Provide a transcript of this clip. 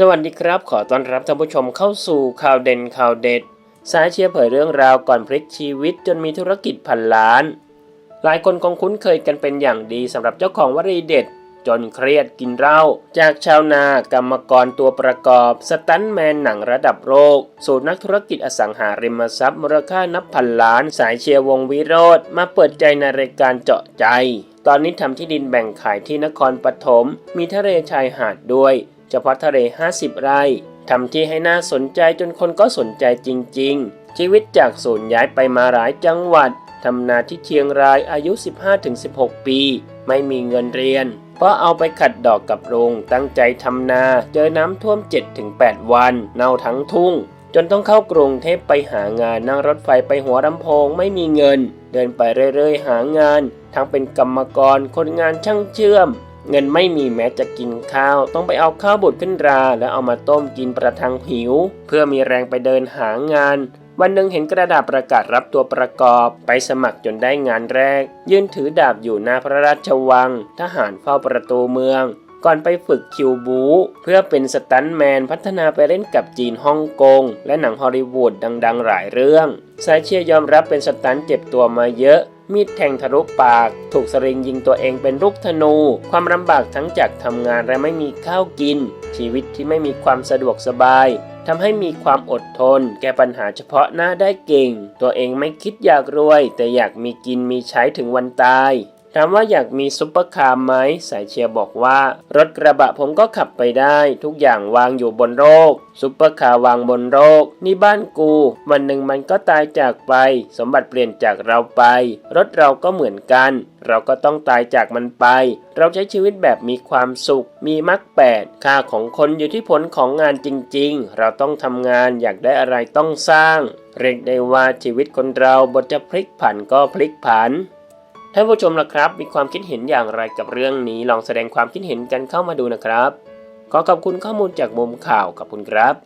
สวัสดีครับ ขอต้อนรับท่านผู้ชมเข้าสู่ข่าวเด่นข่าวเด็ด สายเชียร์เผยเรื่องราวก่อนพลิกชีวิตจนมีธุรกิจพันล้าน หลายคนคงคุ้นเคยกันเป็นอย่างดีสำหรับเจ้าของวลีเด็ด จนเครียดกินเหล้าจากชาวนากรรมกรตัวประกอบสตันแมนหนังระดับโลกสู่นักธุรกิจอสังหาริมทรัพย์มูลค่านับพันล้าน สายเชียร์วงวิโรธมาเปิดใจในรายการเจาะใจ ตอนนี้ทำที่ดินแบ่งขายที่นครปฐมมีทะเลชายหาดด้วย เฉพาะทะเล 50 ไร่ทำที่ให้น่าสนใจจนคนก็สนใจจริง ๆ ชีวิตจากศูนย์ย้ายไปมาหลายจังหวัดทำนาที่เชียงรายอายุ 15-16 ปี ไม่มีเงินเรียน เพราะเอาไปขัดดอกกับลุงตั้งใจทำนาเจอน้ำท่วม 7-8 วัน เน่าทั้งทุ่ง จนต้องเข้ากรุงเทพไปหางานนั่งรถไฟไปหัวลำโพงไม่มีเงิน เดินไปเรื่อยๆ หางาน ทั้งเป็นกรรมกรคนงานช่างเชื่อม เงินไม่มีแม้จะกินข้าว ต้องไปเอาข้าวบดขึ้นรา แล้วเอามาต้มกินประทังหิว เพื่อมีแรงไปเดินหางาน วันหนึ่งเห็นกระดาษประกาศรับตัวประกอบ ไปสมัครจนได้งานแรก ยืนถือดาบอยู่หน้าพระราชวัง ทหารเฝ้าประตูเมือง ก่อนไปฝึกคิวบู เพื่อเป็นสตันแมนพัฒนาไปเล่นกับจีนฮ่องกงและหนังฮอลลีวูดดัง ๆ หลายเรื่องสายเชียร์ยอมรับเป็นสตันเจ็บตัวมาเยอะ มีดแทงทะลุปาก ถูกสริงยิงตัวเองเป็นลูกธนู ความลำบากทั้งจากทำงานและไม่มีข้าวกิน ชีวิตที่ไม่มีความสะดวกสบายทำให้มีความอดทน แก้ปัญหาเฉพาะหน้าได้เก่ง ตัวเองไม่คิดอยากรวย แต่อยากมีกินมีใช้ถึงวันตาย ถามว่าอยากมีซุปเปอร์คาร์ไหมสายเชียร์บอกว่า รถกระบะผมก็ขับไปได้ ทุกอย่างวางอยู่บนโลกซุปเปอร์คาร์วางบนโลกนี่บ้านกู วันหนึ่งมันก็ตายจากไป สมบัติเปลี่ยนจากเราไป รถเราก็เหมือนกัน เราก็ต้องตายจากมันไป เราใช้ชีวิตแบบมีความสุข มีมรรคแปดค่าของคนอยู่ที่ผลของงานจริง ๆ เราต้องทำงานอยากได้อะไรต้องสร้าง เรียกได้ว่าชีวิตคนเราบทจะพลิกผันก็พลิกผัน ท่านผู้ชมล่ะครับ มีความคิดเห็นอย่างไรกับเรื่องนี้ ลองแสดงความคิดเห็นกันเข้ามาดูนะครับ ขอขอบคุณข้อมูลจากมุมข่าวขอบคุณครับ